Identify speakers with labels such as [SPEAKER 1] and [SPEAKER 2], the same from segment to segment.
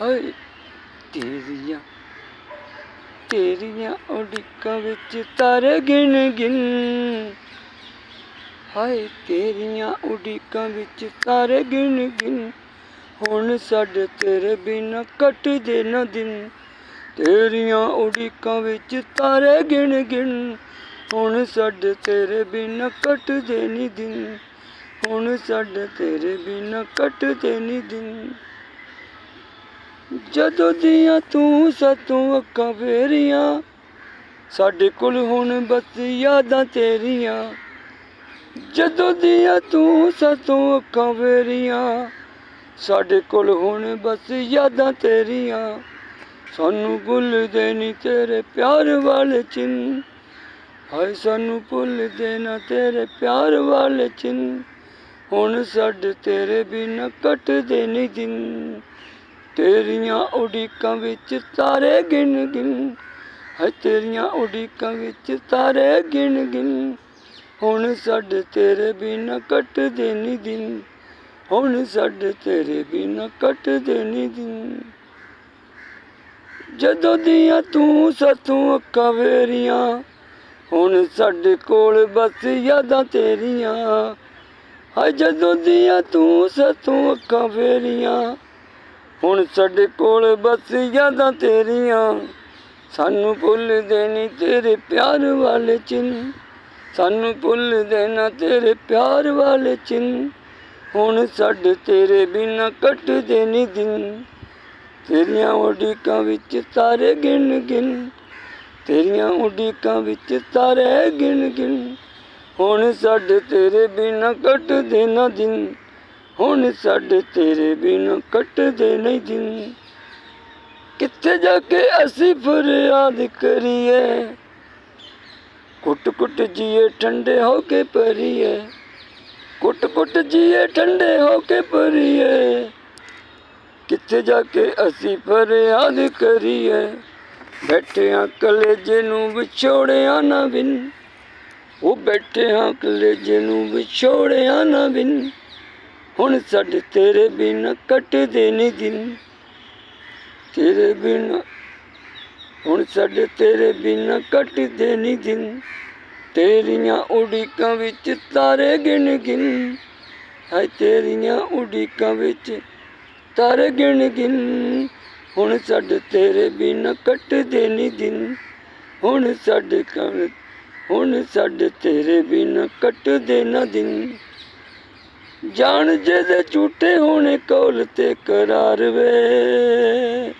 [SPEAKER 1] ਹਾਏ, ਤੇਰੀਆਂ ਤੇਰੀਆਂ ਉਡੀਕਾਂ ਵਿੱਚ ਤਾਰੇ ਗਿਣ ਗਿਣ। ਹਾਏ, ਤੇਰੀਆਂ ਉਡੀਕਾਂ ਵਿੱਚ ਤਾਰੇ ਗਿਣ ਗਿਣ। ਹੁਣ ਸਾਡੇ ਤੇਰੇ ਬਿਨਾ ਕੱਟਦੇ ਨਾ ਦਿਨ। ਤੇਰੀਆਂ ਉਡੀਕਾਂ ਵਿੱਚ ਤਾਰੇ ਗਿਣ ਗਿਣ। ਹੁਣ ਸਾਡੇ ਤੇਰੇ ਬਿਨਾ ਕੱਟਦੇ ਨਹੀਂ ਦਿਨ। ਹੁਣ ਸਾਡੇ ਤੇਰੇ ਬਿਨਾ ਕੱਟਦੇ ਨਹੀਂ ਦਿਨ। ਜਦੋਂ ਦੀਆਂ ਤੂੰ ਸਤੋਂ ਅੱਖਾਂ ਫੇਰੀਆਂ, ਸਾਡੇ ਕੋਲ ਹੁਣ ਬਸ ਯਾਦਾਂ ਤੇਰੀਆਂ। ਜਦੋਂ ਦੀਆਂ ਤੂੰ ਸਤੋਂ ਅੱਖਾਂ ਫੇਰੀਆਂ, ਸਾਡੇ ਕੋਲ ਹੁਣ ਬਸ ਯਾਦਾਂ ਤੇਰੀਆਂ। ਸਾਨੂੰ ਭੁੱਲਦੇ ਨਹੀਂ ਤੇਰੇ ਪਿਆਰ ਵਾਲੇ ਚਿੰਨ ਹਾਏ ਸਾਨੂੰ ਭੁੱਲਦੇ ਨਾ ਤੇਰੇ ਪਿਆਰ ਵਾਲੇ ਚਿੰਨ ਹੁਣ ਸਾਡੇ ਤੇਰੇ ਬਿਨਾ ਕੱਟਦੇ ਨਹੀਂ ਦਿਨ। ਤੇਰੀਆਂ ਉਡੀਕਾਂ ਵਿੱਚ ਤਾਰੇ ਗਿਣ ਗਿਣ ਹੈ ਤੇਰੀਆਂ ਉਡੀਕਾਂ ਵਿੱਚ ਤਾਰੇ ਗਿਣ ਗਿਣ। ਹੁਣ ਸਾਡੇ ਤੇਰੇ ਬਿਨਾ ਕੱਟਦੇ ਨਹੀਂ ਦਿਨ, ਹੁਣ ਸਾਡੇ ਤੇਰੇ ਬਿਨਾ ਕੱਟਦੇ ਨਹੀਂ ਦਿਨ। ਜਦੋਂ ਦੀਆਂ ਤੂੰ ਸਤੋਂ ਅੱਖਾਂ ਵੇਰੀਆਂ ਹੁਣ ਸਾਡੇ ਕੋਲ ਬਸ ਯਾਦਾਂ ਤੇਰੀਆਂ। ਹਾਏ ਜਦੋਂ ਦੀਆਂ ਤੂੰ ਸਤੋਂ ਅੱਖਾਂ ਵੇਰੀਆਂ ਹੁਣ ਸਾਡੇ ਕੋਲ ਬਸ ਯਾਦਾਂ ਤੇਰੀਆਂ। ਸਾਨੂੰ ਭੁੱਲ ਦੇਣੀ ਤੇਰੇ ਪਿਆਰ ਵਾਲੇ ਚਿੰਨ। ਸਾਨੂੰ ਭੁੱਲ ਦੇਣਾ ਤੇਰੇ ਪਿਆਰ ਵਾਲੇ ਚਿੰਨ। ਹੁਣ ਸਾਡੇ ਤੇਰੇ ਬਿਨਾ ਕੱਟਦੇ ਨਹੀਂ ਦਿਨ। ਤੇਰੀਆਂ ਉਡੀਕਾਂ ਵਿੱਚ ਤਾਰੇ ਗਿਣ ਗਿਣ। ਤੇਰੀਆਂ ਉਡੀਕਾਂ ਵਿੱਚ ਤਾਰੇ ਗਿਣ ਗਿਣ। ਹੁਣ ਸਾਡੇ ਤੇਰੇ ਬਿਨਾ ਕੱਟਦੇ ਨਾ ਦਿਨ। ਹੁਣ ਸਾਡੇ ਤੇਰੇ ਬਿਨਾ ਕੱਟਦੇ ਨਹੀਂ ਦਿਨ ਕਿੱਥੇ ਜਾ ਕੇ ਅਸੀਂ ਫਰਿਆਦ ਕਰੀਏ? ਕੁੱਟ ਕੁੱਟ ਜੀਏ, ਠੰਡੇ ਹੋ ਕੇ ਪਰੀਏ ਕੁੱਟ ਕੁੱਟ ਜੀਏ, ਠੰਡੇ ਹੋ ਕੇ ਪਰੀਏ ਕਿੱਥੇ ਜਾ ਕੇ ਅਸੀਂ ਫਰਿਆਦ ਕਰੀਏ? ਬੈਠਿਆਂ ਕਲੇਜੇ ਨੂੰ ਵਿਛੋੜਿਆ ਨਾ ਬਿਨ। ਉਹ ਬੈਠਿਆਂ ਕਲੇਜੇ ਨੂੰ ਵਿਛੋੜਿਆ ਨਾ ਬਿਨ। ਹੁਣ ਸਾਡੇ ਤੇਰੇ ਬਿਨ ਕੱਟਦੇ ਨਹੀਂ ਦਿਨ। ਤੇਰੇ ਬਿਨ, ਹੁਣ ਸਾਡੇ ਤੇਰੇ ਬਿਨ ਕੱਟਦੇ ਨਹੀਂ ਦਿਨ। ਤੇਰੀਆਂ ਉਡੀਕਾਂ ਵਿੱਚ ਤਾਰੇ ਗਿਣ ਗਿਣ ਹੈ ਤੇਰੀਆਂ ਉਡੀਕਾਂ ਵਿੱਚ ਤਾਰੇ ਗਿਣ ਗਿਣ। ਹੁਣ ਸਾਡੇ ਤੇਰੇ ਬਿਨ ਕੱਟਦੇ ਨਹੀਂ ਦਿਨ। ਹੁਣ ਸਾਡੇ ਕਣ ਹੁਣ ਸਾਡੇ ਤੇਰੇ ਬਿਨ ਕੱਟਦੇ ਨਾ ਦਿਨ। ਜਾਣ ਜਿਹਦੇ ਝੂਠੇ ਹੋਣੇ ਕੌਲ ਤੇ ਕਰਾਰ ਵੇ।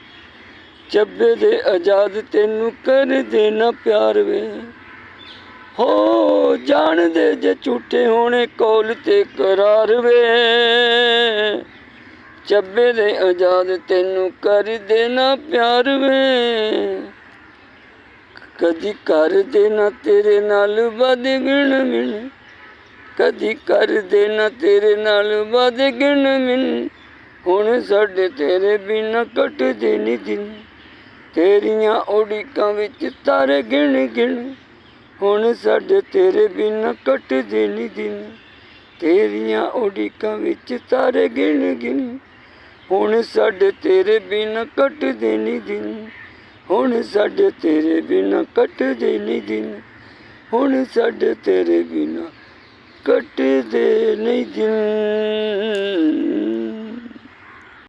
[SPEAKER 1] ਚੱਬੇ ਦੇ ਆਜ਼ਾਦ ਤੈਨੂੰ ਕਰ ਦੇਣਾ ਪਿਆਰ ਵੇ। ਹੋ ਜਾਣ ਦੇ ਜੇ ਝੂਠੇ ਹੋਣੇ ਕੌਲ ਤੇ ਕਰਾਰ ਵੇ। ਚੱਬੇ ਦੇ ਆਜ਼ਾਦ ਤੈਨੂੰ ਕਰ ਦੇਣਾ ਪਿਆਰ ਵੇ। ਕਦੀ ਕਰ ਦੇਣਾ ਤੇਰੇ ਨਾਲ ਵਧ ਗਿਣ ਮਿਣ ਕਦੀ ਕਰ ਦੇਣਾ ਤੇਰੇ ਨਾਲ ਵਧ ਗਿਣ ਮਿਣ। ਹੁਣ ਸਾਡੇ ਤੇਰੇ ਬਿਨਾ ਕੱਟਦੇ ਨਹੀਂ ਦਿਨ। ਤੇਰੀਆਂ ਉਡੀਕਾਂ ਵਿੱਚ ਤਾਰੇ ਗਿਣ ਗਿਣ। ਹੁਣ ਸਾਡੇ ਤੇਰੇ ਬਿਨਾ ਕੱਟਦੇ ਨਹੀਂ ਦਿਨ। ਤੇਰੀਆਂ ਉਡੀਕਾਂ ਵਿੱਚ ਤਾਰੇ ਗਿਣ ਗਿਣ। ਹੁਣ ਸਾਡੇ ਤੇਰੇ ਬਿਨਾ ਕੱਟਦੇ ਨਹੀਂ ਦਿਨ। ਹੁਣ ਸਾਡੇ ਤੇਰੇ ਬਿਨਾ ਕੱਟਦੇ ਨਹੀਂ ਦਿਨ। ਹੁਣ ਸਾਡੇ ਤੇਰੇ ਬਿਨਾ ਕੱਟਦੇ ਨਹੀਂ ਦਿਨ।